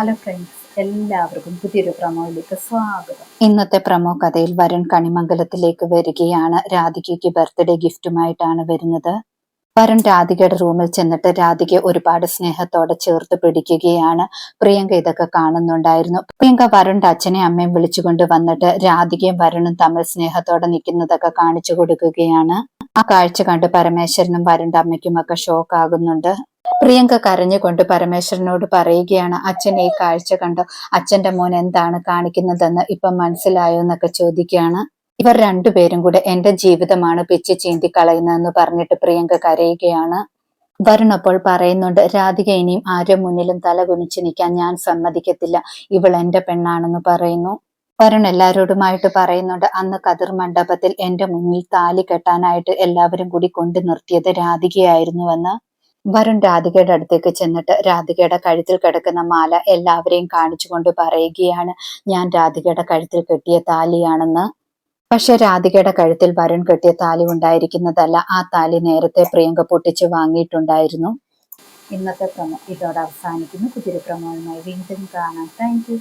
Hello friends എല്ലാവർക്കും പുതിയൊരു പ്രമോയിലേക്ക് സ്വാഗതം. ഇന്നത്തെ പ്രമോ കഥയിൽ വരുൺ കണിമംഗലത്തിലേക്ക് വരികയാണ് രാധികയ്ക്ക് ബർത്ത്ഡേ ഗിഫ്റ്റുമായിട്ടാണ് വരുന്നത്. വരുൺ രാധികയുടെ റൂമിൽ ചെന്നിട്ട് രാധിക ഒരുപാട് സ്നേഹത്തോടെ ചേർത്ത് പിടിക്കുകയാണ്. പ്രിയങ്ക ഇതൊക്കെ കാണുന്നുണ്ടായിരുന്നു. പ്രിയങ്ക വരുണിന്റെ അച്ഛനെയും അമ്മയും വിളിച്ചുകൊണ്ട് വന്നിട്ട് രാധികയും വരുണും തമ്മിൽ സ്നേഹത്തോടെ നിൽക്കുന്നതൊക്കെ കാണിച്ചു കൊടുക്കുകയാണ്. ആ കാഴ്ച കണ്ട് പരമേശ്വരനും വരുണ്ട അമ്മയ്ക്കും ഒക്കെ ഷോക്ക് ആകുന്നുണ്ട്. പ്രിയങ്ക കരഞ്ഞുകൊണ്ട് പരമേശ്വരനോട് പറയുകയാണ് അച്ഛൻ ഈ കാഴ്ച കണ്ട്. അച്ഛന്റെ മോൻ എന്താണ് കാണിക്കുന്നതെന്ന് ഇപ്പൊ മനസ്സിലായോ എന്നൊക്കെ ചോദിക്കുകയാണ്. ഇവർ രണ്ടുപേരും കൂടെ എന്റെ ജീവിതമാണ് പിച്ച് ചീന്തി കളയുന്നതെന്ന് പറഞ്ഞിട്ട് പ്രിയങ്ക കരയുകയാണ്. വരുൺ അപ്പോൾ പറയുന്നുണ്ട് രാധിക ഇനിയും ആരും മുന്നിലും തല കുനിച്ചു നിൽക്കാൻ ഞാൻ സമ്മതിക്കത്തില്ല. ഇവൾ എന്റെ പെണ്ണാണെന്ന് പറയുന്നു. വരുൺ എല്ലാവരോടുമായിട്ട് പറയുന്നുണ്ട് അന്ന് കതിർ മണ്ഡപത്തിൽ എന്റെ മുന്നിൽ താലി കെട്ടാനായിട്ട് എല്ലാവരും കൂടി കൊണ്ടു നിർത്തിയത് രാധികയായിരുന്നുവെന്ന്. വരുൺ രാധികയുടെ അടുത്തേക്ക് ചെന്നിട്ട് രാധികയുടെ കഴുത്തിൽ കിടക്കുന്ന മാല എല്ലാവരെയും കാണിച്ചുകൊണ്ട് പറയുകയാണ് ഞാൻ രാധികയുടെ കഴുത്തിൽ കെട്ടിയ താലിയാണെന്ന്. പക്ഷെ രാധികയുടെ കഴുത്തിൽ വരുൺ കെട്ടിയ താലി ഉണ്ടായിരിക്കുന്നതല്ല ആ താലി നേരത്തെ പ്രിയങ്ക പൊട്ടിച്ച് വാങ്ങിയിട്ടുണ്ടായിരുന്നു. ഇന്നത്തെ പ്രമോ ഇതോടെ അവസാനിക്കുന്നു. പുതിയൊരു പ്രമോയുമായി വീണ്ടും കാണാം. താങ്ക്